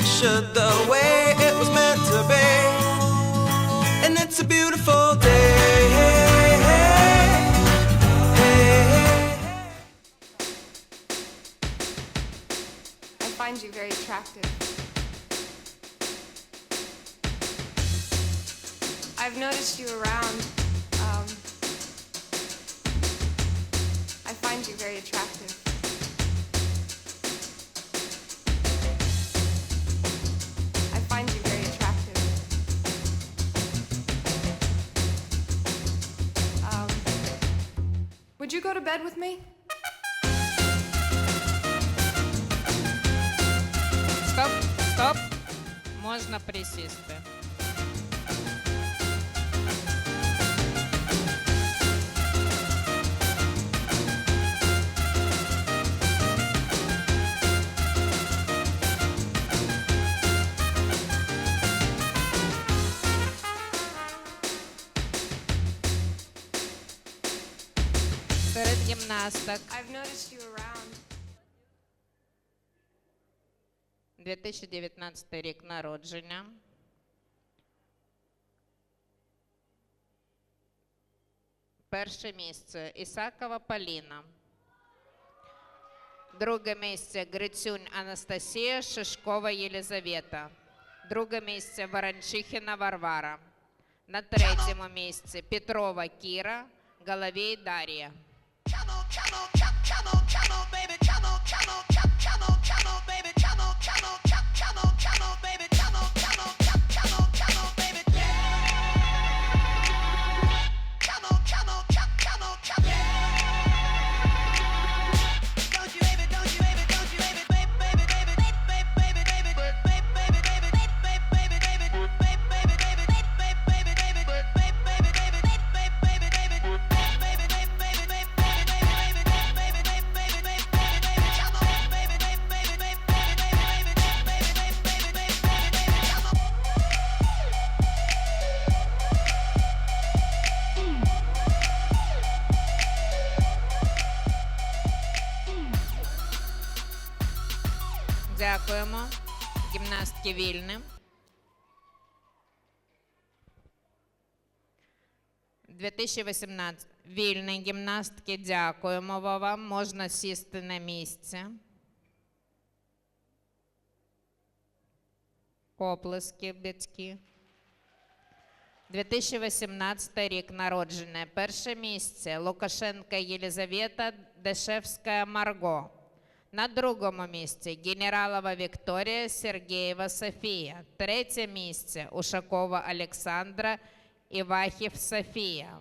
it the way it was meant to be. And it's a beautiful day. I find you very attractive. I've noticed you around. Um, I find you very attractive. would you go to bed with me? Стоп, стоп. Можна присісти. Серед гімнасток I've noticed you around. 2019 рік народження. Перше місце Ісакова Поліна. Друге місце Грицюнь Анастасія, Шишкова Єлизавета. Друге місце Ворончихіна Варвара. На третьому місці Петрова Кіра, Головій Дар'я. Дякуємо. Гімнастки вільні. 2018. Вільні гімнастки. Дякуємо вам. Можна сісти на місце. Оплески, батьки. 2018 рік народження. Перше місце Лукашенка Єлизавета, Дешевська Марго. На другому місці Генералова Вікторія, Сергієва Софія. Третє місце Ушакова Олександра, Івахів Софія.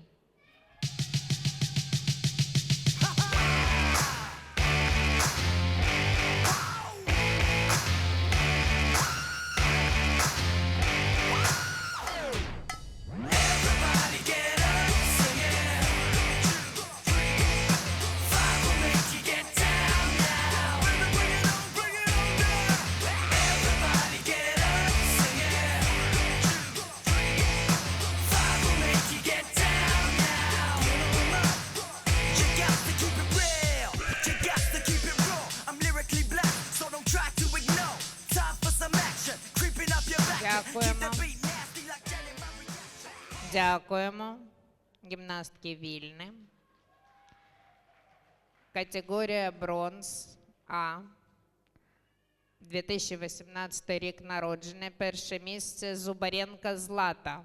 Дякуємо. Гімнастки вільні. Категорія бронз А. 2018 рік народження. Перше місце Зубаренка Злата.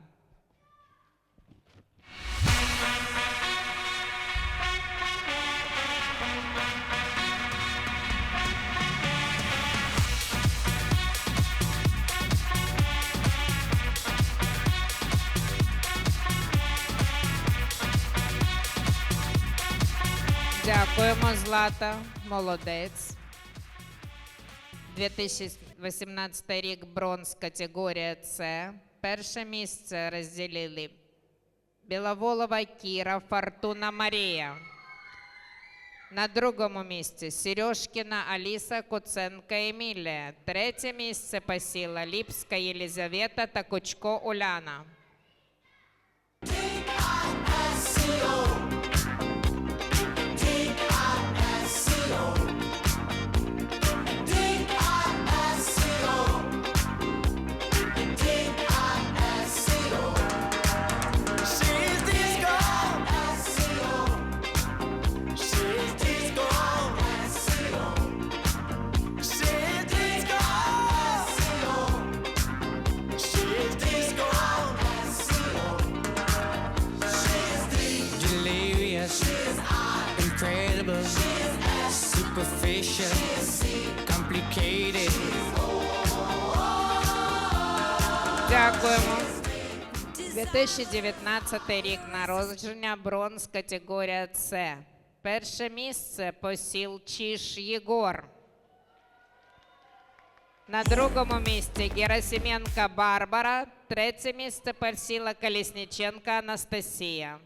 Дякуємо, Злата. Молодець. 2018 рік бронз категорія С. Перше місце розділили Біловолова Кіра, Фортуна Марія. На другому місці Сережкіна Аліса, Куценка Емілія. Третє місце посіла Ліпська Єлизавета та Кучко Уляна. Complicated. Дякуємо. 2019 рік народження, бронз, категорія С. Перше місце посіл Чіш Єгор. На другому місці Герасименка Барбара. Третє місце посіла Колісніченка Анастасія.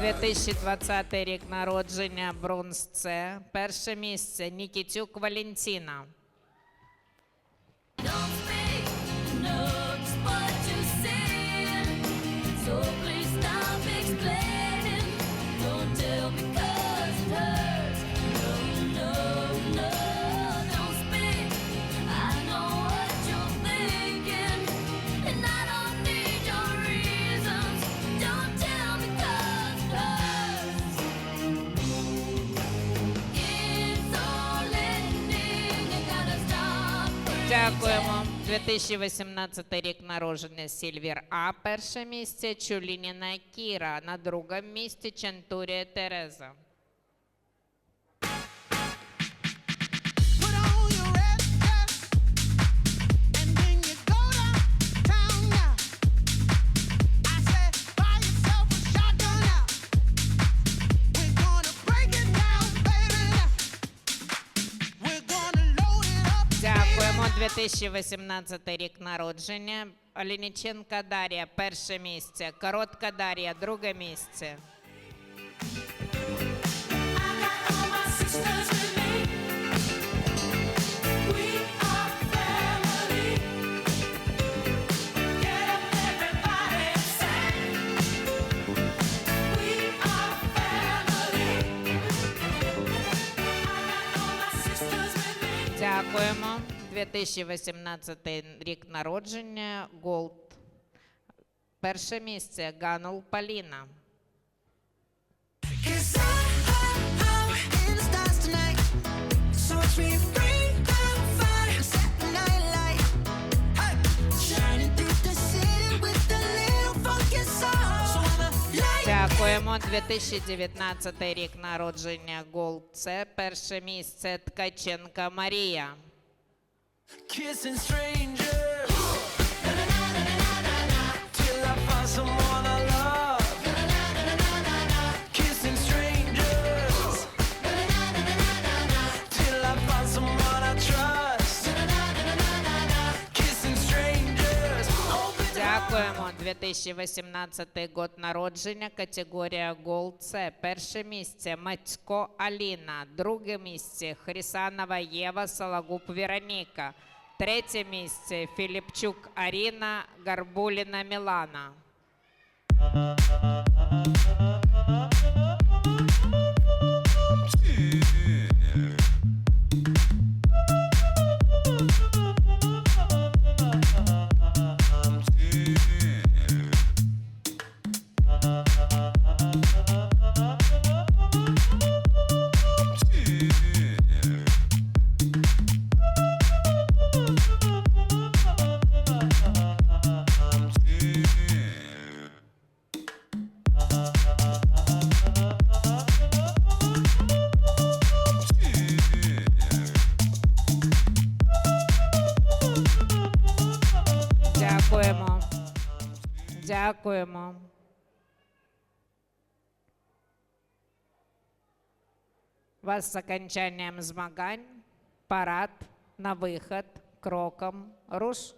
2020 рік народження Брунс Це. Перше місце Нікітюк Валентіна. 2018 рік народження Сільвір А. Перше місце Чулініна Кіра. На другому місці Чентурія Тереза. 2018 рік народження. Олініченка Дар'я. Перше місце. Коротка Дар'я. Друге місце. 2018 рік народження. Голд. Перше місце. Ганул Поліна. Дякуємо. 2019 рік народження. Голд. Це перше місце. Ткаченка Марія. Kissing strangers. Дякуємо. 2018 год народження. Категорія Gold Це перше місце Матько Аліна. Друге місце Хрісанова Єва Сологуб Вероніка. Третє місце Філіпчук Аріна Гарбуліна Мілана. Дякуємо. Вас з окончанням змагань. Парад на вихід кроком руш.